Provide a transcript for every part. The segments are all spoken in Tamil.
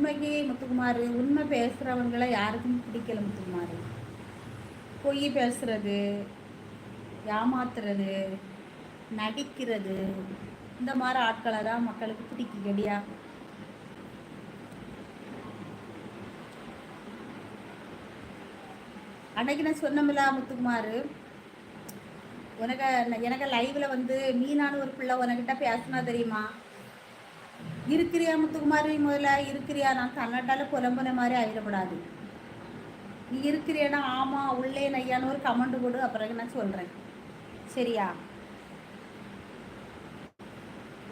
உண்மைக்கு முத்துக்குமார். உண்மை பேசுகிறவங்கள யாருக்கும் பிடிக்கல முத்துக்குமார். பொய் பேசுறது ஏமாத்துறது நடிக்கிறது இந்த மாதிரி ஆட்களை தான் மக்களுக்கு பிடிக்கும் கடியா அன்னைக்கு நான் சொன்னமில்ல முத்துக்குமார். உனக்கு எனக்கு லைவ்ல வந்து மீனான ஒரு பிள்ளை உனக்கிட்ட பேசினா தெரியுமா? இருக்கிறியா முத்துக்குமாரி முதல்ல? இருக்கிறியா. நான் தன்னட்டால புலம்புன மாதிரி ஆயிடப்படாது நீ இருக்கிறியானா? ஆமாம் உள்ளே நையான்னு ஒரு கமெண்ட் போடு அப்புறம் நான் சொல்கிறேன் சரியா?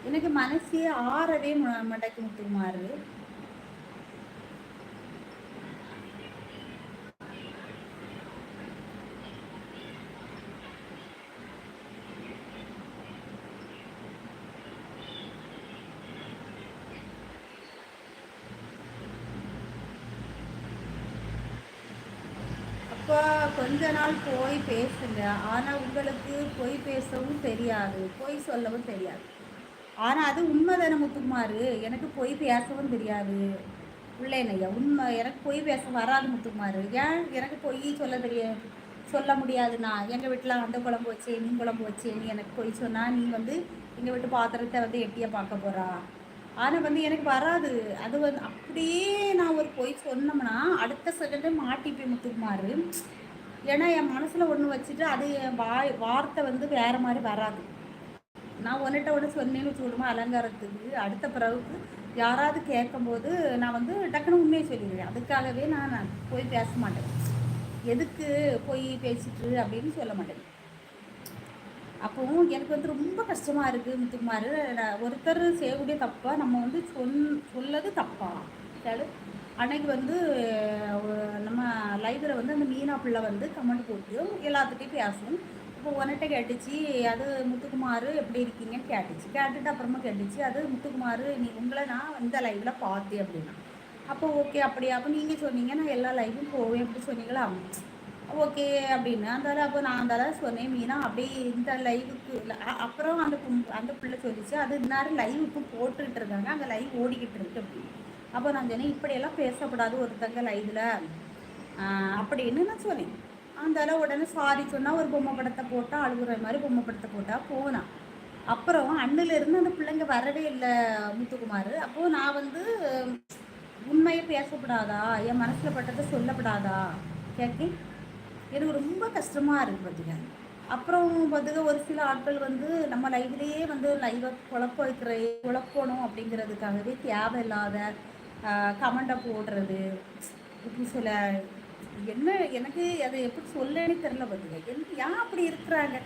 எனக்கு மனசே ஆறவே மடக்கு முத்துக்குமாரு. இப்போ கொஞ்ச நாள் போய் பேசுங்க. ஆனால் உங்களுக்கு பொய் பேசவும் தெரியாது. பொய் சொல்லவும் தெரியாது. ஆனால் அது உண்மை தானே முத்துக்குமார்? எனக்கு பொய் பேசவும் தெரியாது. பிள்ளைனையா? உண்மை. எனக்கு பொய் பேச வராது முத்துக்குமார். ஏன்? எனக்கு பொய் சொல்ல தெரிய சொல்ல முடியாதுண்ணா எங்கள் வீட்டில் அந்த குழம்பு வச்சே நீ குழம்பு வச்சு நீ எனக்கு பொய் சொன்னால் நீ வந்து எங்கள் வீட்டு பாத்திரத்தை வந்து எட்டியாக பார்க்க போகிறா ஆனால் வந்து எனக்கு வராது. அது வந்து அப்படியே நான் ஒரு பொய் சொன்னோம்னா அடுத்த செகண்டே மாட்டிப்பேன் முத்துக்குமார் ஏன்னா என் மனசில் ஒன்று வச்சுட்டு அது என் வாய் வார்த்தை வந்து வேறு மாதிரி வராது. நான் ஒன்றிட்ட ஒன்று சொன்னேன்னு சொல்லுமா அலங்காரத்துக்கு அடுத்த பிறகுக்கு யாராவது கேட்கும்போது நான் வந்து டக்குன்னு உண்மையை சொல்லிடுவேன். அதுக்காகவே நான் போய் பேச மாட்டேன். எதுக்கு போய் பேசிட்டு அப்படின்னு சொல்ல மாட்டேன். அப்போ எனக்கு வந்து ரொம்ப கஷ்டமாக இருக்குது முத்துக்குமார். ஒருத்தர் செய்யக்கூடிய தப்பாக நம்ம வந்து சொல் சொல்லது தப்பா? அன்னைக்கு வந்து நம்ம லைவில் வந்து அந்த மீனா பிள்ளை வந்து கமெண்ட் போட்டு எல்லாத்துட்டையும் பேசும். இப்போ உன்கிட்ட கேட்டுச்சு அது முத்துக்குமார் எப்படி இருக்கீங்கன்னு கேட்டுச்சு. கேட்டுட்டு அப்புறமா கேட்டுச்சு அது முத்துக்குமார் நீ உங்களை நான் இந்த லைவில் பார்த்தேன் அப்படின்னா. அப்போ ஓகே அப்படியா அப்போ நீங்கள் சொன்னீங்க நான் எல்லா லைவும் போவேன் அப்படி சொன்னீங்களா? ஓகே அப்படின்னு. அந்த அப்போ நான் அந்த சொன்னேன் மீனா அப்படியே இந்த லைவுக்கு அப்புறம் அந்த அந்த பிள்ளை சொல்லிச்சு அது இந்நேரம் லைவுக்கு போட்டுக்கிட்டு இருக்காங்க அங்கே லைவ் ஓடிக்கிட்டு இருக்கு அப்படின்னு. அப்போ நான் சொன்னேன் இப்படியெல்லாம் பேசக்கூடாது ஒருத்தங்க லைவில் அப்படின்னு நான் சொன்னேன். அந்த உடனே சாரி சொன்னால் ஒரு பொம்மை படத்தை போட்டால் அழுகுற மாதிரி பொம்மை படத்தை போட்டால் போனான் அப்புறம் அண்ணிலிருந்து அந்த பிள்ளைங்க வரவே இல்லை முத்துக்குமார். அப்போது நான் வந்து உண்மையை பேசப்படாதா? என் மனசில் பட்டதை சொல்லப்படாதா? கேட்கேன் எனக்கு ரொம்ப கஷ்டமாக இருக்குது பார்த்துக்க அப்புறம் பார்த்துக்க ஒரு சில ஆட்கள் வந்து நம்ம லைவ்லேயே வந்து லைவை குழப்ப வைக்கிற குழப்பணும் அப்படிங்கிறதுக்காகவே தேவையில்லாத கமெண்டை போடுறது. இப்படி சில என்ன எனக்கு அதை எப்படி சொல்லன்னு தெரில பார்த்துக்க எனக்கு ஏன் அப்படி இருக்கிறாங்க?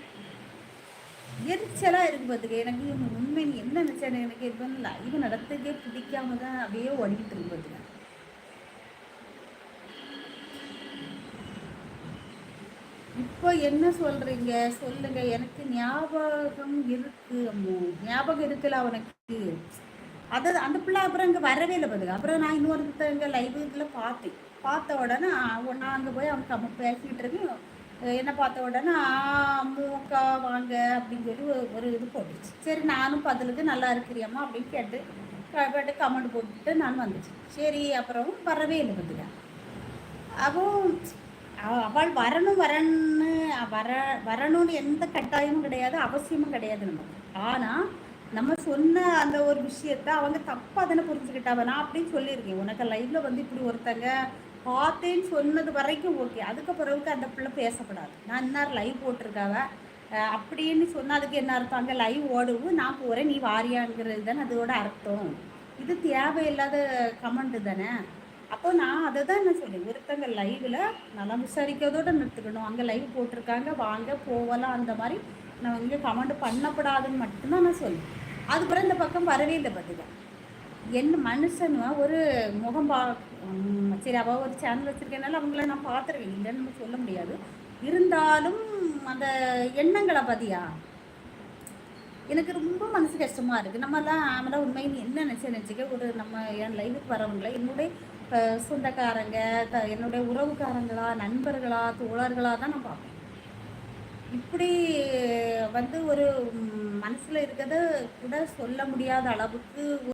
எரிச்சலாக இருக்குது பார்த்துக்க எனக்கு உண்மை என்ன நினச்சேன் எனக்கு இப்போ லைவ் நடத்துக்கே பிடிக்காம தான் அப்படியே ஓடிக்கிட்டு இருக்கு பார்த்துக்க இப்போ என்ன சொல்கிறீங்க சொல்லுங்க. எனக்கு ஞாபகம் இருக்கு அம்மோ. ஞாபகம் இருக்குல்ல அவனுக்கு? அதை அந்த பிள்ளை அப்புறம் இங்கே வரவே இல்லை பார்த்துக்க அப்புறம் நான் இன்னொருத்தங்க லைப்ரரியில் பார்த்தேன். பார்த்த உடனே நான் அங்கே போய் அவன் அம்மா பேசிக்கிட்டு இருக்கேன் என்ன பார்த்த உடனே அம்முக்கா வாங்க அப்படின்னு சொல்லி ஒரு இது போட்டுச்சு. சரி நானும் பதிலுக்கு நல்லா இருக்கிறியம்மா அப்படின்னு கேட்டு கேட்டு கமெண்ட் போட்டுட்டு நான் வந்துச்சு சரி அப்புறம் வரவே இல்லை பார்த்துக்க அப்போ அவள் வரணும் வரணும்னு வர வரணும்னு எந்த கட்டாயமும் கிடையாது அவசியமும் கிடையாது நமக்கு. ஆனால் நம்ம சொன்ன அந்த ஒரு விஷயத்த அவங்க தப்பாக தானே புரிஞ்சுக்கிட்டாவ நான் அப்படின்னு சொல்லியிருக்கேன் உனக்கு லைவ்ல வந்து இப்படி ஒருத்தங்க பார்த்தேன்னு சொன்னது வரைக்கும் ஓகே அதுக்கு பிறகு அந்த பிள்ளை பேசப்படாது. நான் இன்னார் லைவ் போட்டிருக்காவ? அப்படின்னு சொன்னதுக்கு என்ன அர்த்தம்? அங்கே லைவ் ஓடுவும் நான் போகிறேன் நீ வாரியாங்கிறது தானே அதோட அர்த்தம். இது தேவையில்லாத கமெண்ட் தானே? அப்போ நான் அதை தான் என்ன சொல்லி ஒருத்தங்க லைவில் நல்லா விசாரிக்கிறதோடு நிறுத்துக்கணும். அங்கே லைவ் போட்டிருக்காங்க வாங்க போகலாம் அந்த மாதிரி நான் இங்கே கமெண்ட் பண்ணப்படாதுன்னு மட்டும்தான் நான் சொல்லுவேன் அதுக்கப்புறம் இந்த பக்கம் வரவே இல்லை பார்த்துக்க என் மனுஷன் ஒரு முகம் பா சரி அவள் ஒரு சேனல் வச்சுருக்கனால அவங்கள நான் பார்த்துருக்கேன் இல்லைன்னு நம்ம சொல்ல முடியாது. இருந்தாலும் அந்த எண்ணங்களை பார்த்தியா எனக்கு ரொம்ப மனசு கஷ்டமாக இருக்குது நம்மலாம் ஆமலாம் உண்மைன்னு என்ன நினச்சி நினச்சிக்க ஒரு நம்ம என் லைஃபுக்கு வரவங்கள என்னுடைய சொந்தக்காரங்க த என்னுடைய உறவுக்காரங்களா நண்பர்களா தோழர்களாக தான் நான் பார்ப்பேன். இப்படி வந்து ஒரு மனசில் இருக்கிறத கூட சொல்ல முடியாத அளவுக்கு